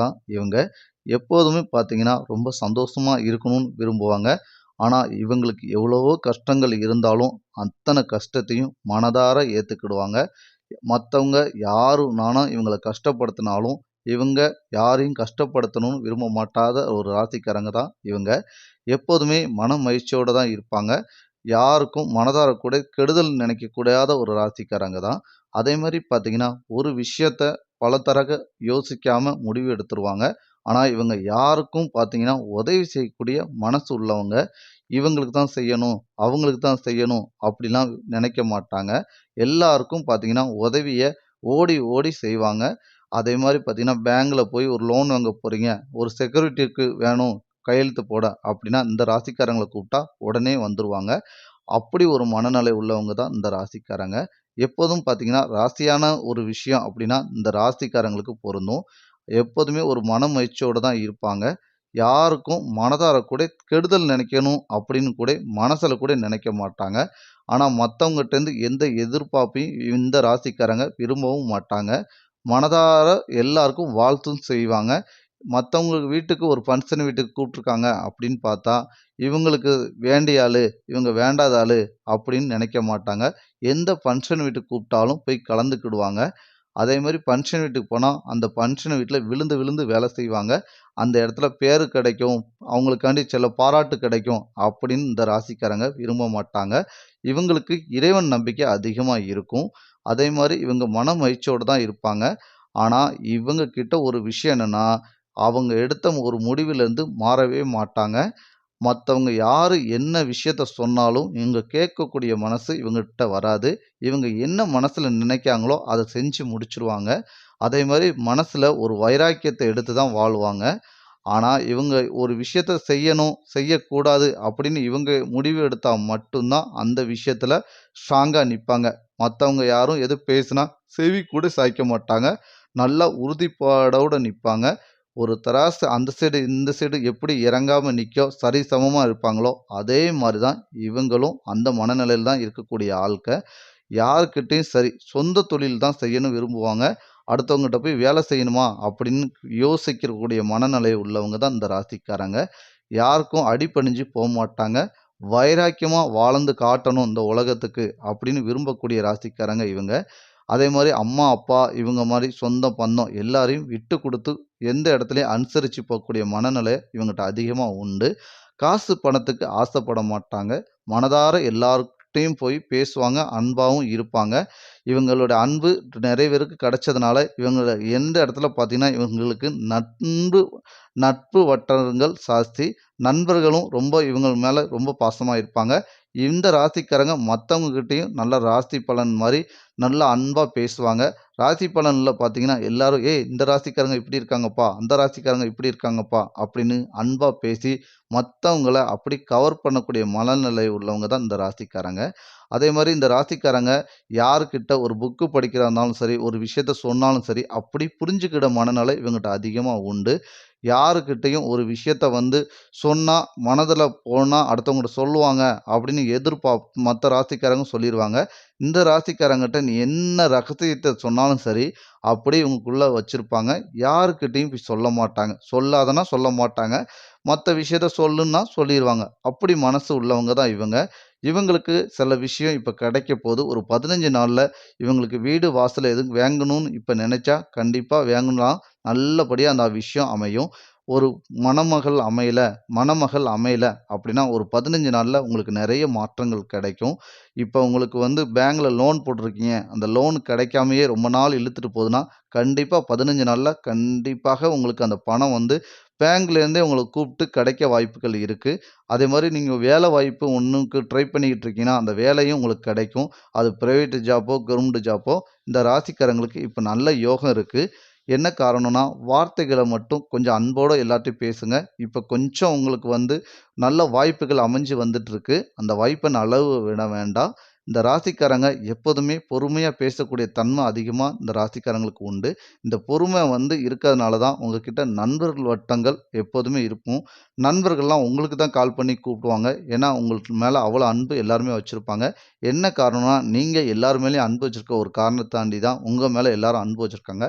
தான் இவங்க. எப்போதுமே பார்த்தீங்கன்னா ரொம்ப சந்தோஷமாக இருக்கணும்னு விரும்புவாங்க. ஆனால் இவங்களுக்கு எவ்வளவோ கஷ்டங்கள் இருந்தாலும் அத்தனை கஷ்டத்தையும் மனதார ஏற்றுக்கிடுவாங்க மற்றவங்க யாருனாலும் இவங்களை கஷ்டப்படுத்தினாலும் இவங்க யாரையும் கஷ்டப்படுத்தணும்னு விரும்ப மாட்டாத ஒரு ராசிக்காரங்க தான் இவங்க. எப்போதுமே மன மகிழ்ச்சியோடு தான் இருப்பாங்க. யாருக்கும் மனதார கூட கெடுதல் நினைக்கக்கூடாத ஒரு ராசிக்காரங்க தான். அதே மாதிரி பார்த்தீங்கன்னா ஒரு விஷயத்த பல தரக யோசிக்காமல் முடிவு எடுத்துருவாங்க. ஆனால் இவங்க யாருக்கும் பார்த்தீங்கன்னா உதவி செய்யக்கூடிய மனசு உள்ளவங்க. இவங்களுக்கு தான் செய்யணும் அவங்களுக்கு தான் செய்யணும் அப்படிலாம் நினைக்க மாட்டாங்க. எல்லாருக்கும் பார்த்தீங்கன்னா உதவியை ஓடி ஓடி செய்வாங்க. அதே மாதிரி பார்த்தீங்கன்னா பேங்க்கில் போய் ஒரு லோன் வாங்க போகிறீங்க ஒரு செக்யூரிட்டிக்கு வேணும் கையெழுத்து போட அப்படின்னா இந்த ராசிக்காரங்களை கூப்பிட்டா உடனே வந்துடுவாங்க அப்படி ஒரு மனநிலை உள்ளவங்க தான் இந்த ராசிக்காரங்க. எப்போதும் பார்த்தீங்கன்னா ராசியான ஒரு விஷயம் அப்படின்னா இந்த ராசிக்காரங்களுக்கு பொருந்தும். எப்போதுமே ஒரு மன தான் இருப்பாங்க. யாருக்கும் மனதார கூட கெடுதல் நினைக்கணும் அப்படின்னு கூட மனசில் கூட நினைக்க மாட்டாங்க. ஆனால் மற்றவங்ககிட்டேருந்து எந்த எதிர்பார்ப்பையும் இந்த ராசிக்காரங்க விரும்பவும் மாட்டாங்க. மனதார எல்லாருக்கும் வாழ்த்தும் செய்வாங்க. மற்றவங்களுக்கு வீட்டுக்கு ஒரு ஃபங்க்ஷன் வீட்டுக்கு கூப்பிட்ருக்காங்க அப்படின்னு பார்த்தா இவங்களுக்கு வேண்டிய ஆள் இவங்க வேண்டாத ஆள் அப்படின்னு நினைக்க மாட்டாங்க. எந்த ஃபங்க்ஷன் வீட்டுக்கு கூப்பிட்டாலும் போய் கலந்துக்கிடுவாங்க. அதே மாதிரி ஃபங்க்ஷன் வீட்டுக்கு போனால் அந்த ஃபங்க்ஷன் வீட்டில் விழுந்து விழுந்து வேலை செய்வாங்க. அந்த இடத்துல பேர் கிடைக்கும் அவங்களுக்காண்டி சில பாராட்டு கிடைக்கும் அப்படின்னு இந்த ராசிக்காரங்க விரும்ப மாட்டாங்க. இவங்களுக்கு இறைவன் நம்பிக்கை அதிகமாக இருக்கும். அதே மாதிரி இவங்க மன மகிழ்ச்சியோடு தான் இருப்பாங்க. ஆனால் இவங்க கிட்ட ஒரு விஷயம் என்னென்னா அவங்க எடுத்த ஒரு முடிவிலேருந்து மாறவே மாட்டாங்க. மற்றவங்க யார் என்ன விஷயத்த சொன்னாலும் இவங்க கேட்கக்கூடிய மனசு இவங்ககிட்ட வராது. இவங்க என்ன மனசில் நினைக்காங்களோ அதை செஞ்சு முடிச்சுருவாங்க. அதே மாதிரி மனசில் ஒரு வைராக்கியத்தை எடுத்து தான் வாழ்வாங்க. ஆனால் இவங்க ஒரு விஷயத்த செய்யணும் செய்யக்கூடாது அப்படின்னு இவங்க முடிவு எடுத்தால் மட்டும்தான் அந்த விஷயத்தில் ஸ்ட்ராங்காக நிற்பாங்க மற்றவங்க யாரும் எது பேசுனா செவி கூட சாய்க்க மாட்டாங்க. நல்லா உறுதிப்பாடோடு நிற்பாங்க ஒரு தராசு அந்த சைடு இந்த சைடு எப்படி இறங்காமல் நிற்கோ சரி சமமாக இருப்பாங்களோ அதே மாதிரி தான் இவங்களும் அந்த மனநிலையில் தான் இருக்கக்கூடிய ஆள்க. யாருக்கிட்டேயும் சரி சொந்த தொழில் தான் செய்யணும் விரும்புவாங்க. அடுத்தவங்ககிட்ட போய் வேலை செய்யணுமா அப்படின்னு யோசிக்கக்கூடிய மனநிலை உள்ளவங்க தான் இந்த ராசிக்காரங்க. யாருக்கும் அடிபணிஞ்சு போக மாட்டாங்க. வைராக்கியமாக வாழ்ந்து காட்டணும் இந்த உலகத்துக்கு அப்படின்னு விரும்பக்கூடிய ராசிக்காரங்க இவங்க. அதே மாதிரி அம்மா அப்பா இவங்க மாதிரி சொந்த பந்தம் எல்லாரையும் விட்டு கொடுத்து எந்த இடத்துலையும் அனுசரித்து போகக்கூடிய மனநிலை இவங்ககிட்ட அதிகமாக உண்டு. காசு பணத்துக்கு ஆசைப்பட மாட்டாங்க. மனதார எல்லார்கிட்டையும் போய் பேசுவாங்க அன்பாகவும் இருப்பாங்க. இவங்களோட அன்பு நிறைய பேருக்கு கிடைச்சதுனால இவங்கள எந்த இடத்துல பார்த்தீங்கன்னா இவங்களுக்கு நட்பு நட்பு வட்டாரங்கள் ஜாஸ்தி நண்பர்களும் ரொம்ப இவங்க மேலே ரொம்ப பாசமாக இருப்பாங்க. இந்த ராசிக்காரங்க மற்றவங்கக்கிட்டையும் நல்ல ராசி பலன் மாதிரி நல்லா அன்பாக பேசுவாங்க. ராசி பலனில் பார்த்தீங்கன்னா எல்லாரும் ஏய் இந்த ராசிக்காரங்க இப்படி இருக்காங்கப்பா அந்த ராசிக்காரங்க இப்படி இருக்காங்கப்பா அப்படின்னு அன்பாக பேசி மற்றவங்கள அப்படி கவர் பண்ணக்கூடிய மனநிலை உள்ளவங்க தான் இந்த ராசிக்காரங்க. அதே மாதிரி இந்த ராசிக்காரங்க யாருக்கிட்ட ஒரு புக்கு படிக்கிறா இருந்தாலும் சரி ஒரு விஷயத்த சொன்னாலும் சரி அப்படி புரிஞ்சுக்கிட மனநிலை இவங்ககிட்ட அதிகமாக உண்டு. யாருக்கிட்டையும் ஒரு விஷயத்த வந்து சொன்னால் மனதில் போனால் அடுத்தவங்ககிட்ட சொல்லுவாங்க அப்படின்னு எதிர்பா மற்ற ராசிக்காரங்க சொல்லிடுவாங்க இந்த ராசிக்காரங்கிட்ட நீ என்ன ரகசியத்தை சொன்னாலும் சரி அப்படி இவங்களுக்குள்ளே வச்சுருப்பாங்க. யாருக்கிட்டையும் போய் சொல்ல மாட்டாங்க. சொல்லாதனா சொல்ல மாட்டாங்க. மற்ற விஷயத்த சொல்லுன்னா சொல்லிடுவாங்க அப்படி மனசு உள்ளவங்க தான் இவங்க. இவங்களுக்கு சில விஷயம் இப்போ கிடைக்க போது ஒரு பதினஞ்சு நாளில் இவங்களுக்கு வீடு வாசல் எதுவும் வாங்கணும்னு இப்போ நினச்சா கண்டிப்பாக வாங்கலாம். நல்லபடியாக அந்த விஷயம் அமையும். ஒரு மணமகள் அமையலை மணமகள் அமையலை அப்படின்னா ஒரு பதினஞ்சு நாளில் உங்களுக்கு நிறைய மாற்றங்கள் கிடைக்கும். இப்போ உங்களுக்கு வந்து பேங்கில் லோன் போட்டிருக்கீங்க. அந்த லோன் கிடைக்காமையே ரொம்ப நாள் இழுத்துட்டு போகுதுன்னா கண்டிப்பாக பதினஞ்சு நாளில் கண்டிப்பாக உங்களுக்கு அந்த பணம் வந்து பேங்க்லேருந்தே உங்களை கூப்பிட்டு கிடைக்க வாய்ப்புகள் இருக்குது அதே மாதிரி நீங்கள் வேலை வாய்ப்பு ஒன்றுக்கு ட்ரை பண்ணிக்கிட்டு இருக்கீங்கன்னா அந்த வேலையும் உங்களுக்கு கிடைக்கும். அது ப்ரைவேட்டு ஜாப்போ கவர்மெண்ட் ஜாப்போ இந்த ராசிக்காரங்களுக்கு இப்போ நல்ல யோகம் இருக்குது என்ன காரணம்னா வார்த்தைகளை மட்டும் கொஞ்சம் அன்போடு எல்லாத்தையும் பேசுங்க. இப்போ கொஞ்சம் உங்களுக்கு வந்து நல்ல வாய்ப்புகள் அமைஞ்சு வந்துட்டுருக்கு அந்த வாய்ப்பை அளவு விட வேண்டாம். இந்த ராசிக்காரங்க எப்போதுமே பொறுமையாக பேசக்கூடிய தன்மை அதிகமாக இந்த ராசிக்காரங்களுக்கு உண்டு. இந்த பொறுமை வந்து இருக்கிறதுனால தான் உங்ககிட்ட நண்பர்கள் வட்டங்கள் எப்போதுமே இருக்கும். நண்பர்கள்லாம் உங்களுக்கு தான் கால் பண்ணி கூப்பிடுவாங்க. ஏன்னா, உங்களுக்கு மேலே அவ்வளோ அன்பு எல்லாருமே வச்சுருப்பாங்க என்ன காரணம்னா, நீங்கள் எல்லார் மேலேயும் அன்பு வச்சிருக்க ஒரு காரணத்தாண்டி தான் உங்கள் மேலே எல்லாரும் அன்பு வச்சுருக்காங்க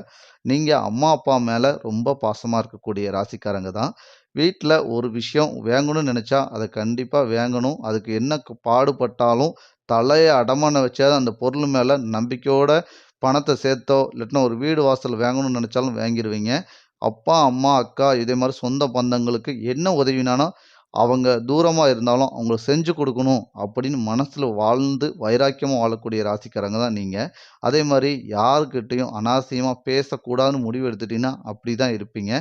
நீங்கள் அம்மா, அப்பா மேலே ரொம்ப பாசமாக இருக்கக்கூடிய ராசிக்காரங்க தான். வீட்டில் ஒரு விஷயம் வேங்கணும்னு நினச்சா அதை கண்டிப்பாக வாங்கணும். அதுக்கு என்ன பாடுபட்டாலும் தலையை அடமானம் வச்சாது அந்த பொருள் மேலே நம்பிக்கையோட பணத்தை சேர்த்தோ, இல்லாட்டினா ஒரு வீடு வாசல் வாங்கணும்னு நினச்சாலும் வாங்கிருவீங்க. அப்பா, அம்மா, அக்கா இதே மாதிரி சொந்த பந்தங்களுக்கு என்ன உதவினாலும், அவங்க தூரமாக இருந்தாலும் அவங்களுக்கு செஞ்சு கொடுக்கணும் அப்படின்னு மனசில் வாழ்ந்து வைராக்கியமாக வாழக்கூடிய ராசிக்காரங்க தான் நீங்கள் அதே மாதிரி யாருக்கிட்டேயும் அனாவசியமாக பேசக்கூடாதுன்னு முடிவு எடுத்துட்டீங்கன்னா, அப்படி தான் இருப்பீங்க.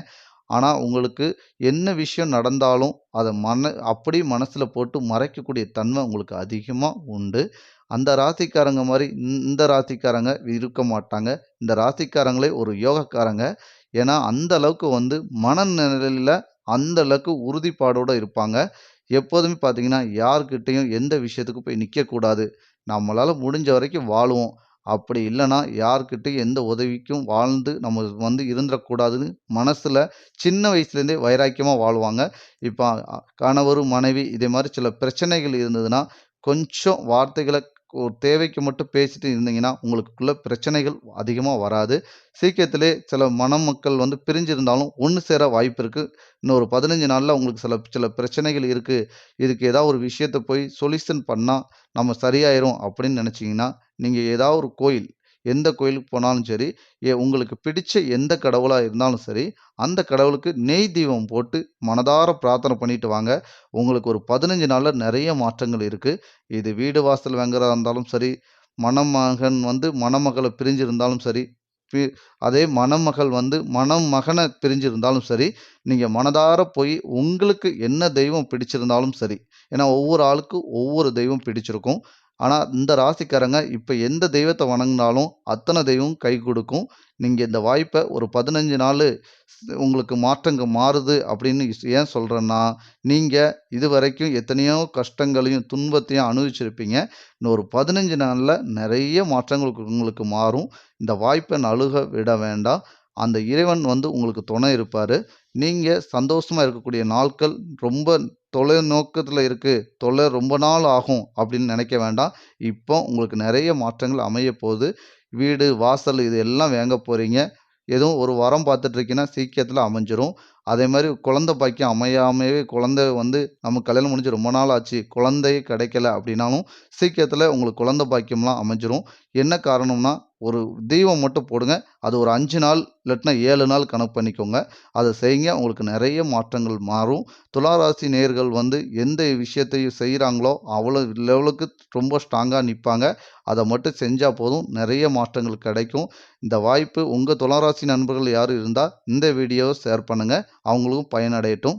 ஆனால் உங்களுக்கு என்ன விஷயம் நடந்தாலும் அதை மன அப்படியே மனசில் போட்டு மறைக்கக்கூடிய தன்மை உங்களுக்கு அதிகமாக உண்டு. அந்த ராசிக்காரங்க மாதிரி இந்த ராசிக்காரங்க இருக்க மாட்டாங்க. இந்த ராசிக்காரங்களே ஒரு யோகக்காரங்க. ஏன்னா, அந்த அளவுக்கு வந்து மனநிலையில் அந்த அளவுக்கு உறுதிப்பாடோடு இருப்பாங்க. எப்போதுமே பார்த்தீங்கன்னா, யார்கிட்டயும் எந்த விஷயத்துக்கும் போய் நிற்கக்கூடாது நம்மளால் முடிஞ்ச வரைக்கும் வாழுவோம். அப்படி இல்லைன்னா யார்கிட்டயும் எந்த உதவிக்கும் வாழ்ந்து நம்ம வந்து இருந்துடக்கூடாதுன்னு மனசில் சின்ன வயசுலேருந்தே வைராக்கியமாக வாழ்வாங்க. இப்போ கணவரும் கணவர், மனைவி இதே மாதிரி சில பிரச்சனைகள் இருந்ததுன்னா, கொஞ்சம் வார்த்தைகளை ஒரு தேவைக்கு மட்டும் பேசிட்டு இருந்தீங்கன்னா, உங்களுக்குள்ள பிரச்சனைகள் அதிகமாக வராது. சீக்கிரத்திலே சில மணமக்கள் வந்து பிரிஞ்சிருந்தாலும் ஒன்று சேர வாய்ப்பு இருக்குது இன்னும் ஒரு 15 உங்களுக்கு சில சில பிரச்சனைகள் இருக்குது இதுக்கு ஏதாவது ஒரு விஷயத்தை போய் சொல்யூஷன் பண்ணால் நம்ம சரியாயிரும் அப்படின்னு நினச்சிங்கன்னா நீங்கள் ஏதாவது ஒரு கோயில், எந்த கோயிலுக்கு போனாலும் சரி, ஏ உங்களுக்கு பிடிச்ச எந்த கடவுளாக இருந்தாலும் சரி, அந்த கடவுளுக்கு நெய் தீபம் போட்டு மனதார பிரார்த்தனை பண்ணிட்டு வாங்க. உங்களுக்கு ஒரு பதினஞ்சு நாளில் நிறைய மாற்றங்கள் இருக்குது இது வீடு வாசல் வாங்குறதா இருந்தாலும் சரி, மணமகன் வந்து மணமகளை பிரிஞ்சிருந்தாலும் சரி, பி அதே மணமகள் வந்து மணமகனை பிரிஞ்சிருந்தாலும் சரி, நீங்கள் மனதார போய் உங்களுக்கு என்ன தெய்வம் பிடிச்சிருந்தாலும் சரி. ஏன்னா, ஒவ்வொரு ஆளுக்கும் ஒவ்வொரு தெய்வம் பிடிச்சிருக்கும். ஆனால் இந்த ராசிக்காரங்க இப்போ எந்த தெய்வத்தை வணங்கினாலும் அத்தனை தெய்வம் கை கொடுக்கும் நீங்கள் இந்த வாய்ப்பை ஒரு பதினஞ்சு நாள் உங்களுக்கு மாற்றங்க மாறுது அப்படின்னு ஏன் சொல்கிறேன்னா நீங்கள் இது வரைக்கும் எத்தனையோ கஷ்டங்களையும், துன்பத்தையும் அனுபவிச்சிருப்பீங்க. இன்னும் ஒரு பதினஞ்சு நாளில் நிறைய மாற்றங்கள் உங்களுக்கு மாறும். இந்த வாய்ப்பை நழுக விட வேண்டாம். அந்த இறைவன் வந்து உங்களுக்கு துணை இருப்பார் நீங்கள் சந்தோஷமாக இருக்கக்கூடிய நாட்கள் ரொம்ப தொலைநோக்கத்துல இருக்குது தொலை ரொம்ப நாள் ஆகும் அப்படின்னு நினைக்க வேண்டாம். இப்போ உங்களுக்கு நிறைய மாற்றங்கள் அமையப்போது. வீடு, வாசல் இது எல்லாம் வாங்க போகிறீங்க எதுவும் ஒரு வாரம் பார்த்துட்ருக்கீங்கன்னா சீக்கிரத்தில் அமைஞ்சிரும். அதே மாதிரி குழந்தை பாக்கியம் அமையாமயே குழந்தை வந்து நம்ம கல்யாணம் முடிஞ்சு ரொம்ப நாள் ஆச்சு. குழந்தையே கிடைக்கல அப்படின்னாலும், சீக்கிரத்தில் உங்களுக்கு குழந்தை பாக்கியம்லாம் அமைஞ்சிரும். என்ன காரணம்னா, ஒரு தீபம் மட்டும் போடுங்க. அது ஒரு அஞ்சு நாள் இல்லாட்டினா ஏழு நாள் கணக்கு பண்ணிக்கோங்க. அதை செய்யுங்க. உங்களுக்கு நிறைய மாற்றங்கள் மாறும். துளாராசி நேர்கள் வந்து எந்த விஷயத்தையும் செய்கிறாங்களோ அவ்வளோ லெவலுக்கு ரொம்ப ஸ்ட்ராங்காக நிற்பாங்க அதை மட்டும் செஞ்சால் போதும். நிறைய மாற்றங்கள் கிடைக்கும். இந்த வாய்ப்பு உங்கள் துளாராசி நண்பர்கள் யாரும் இருந்தால் இந்த வீடியோவை ஷேர் பண்ணுங்கள் அவங்களுக்கும் பயனடையட்டும்.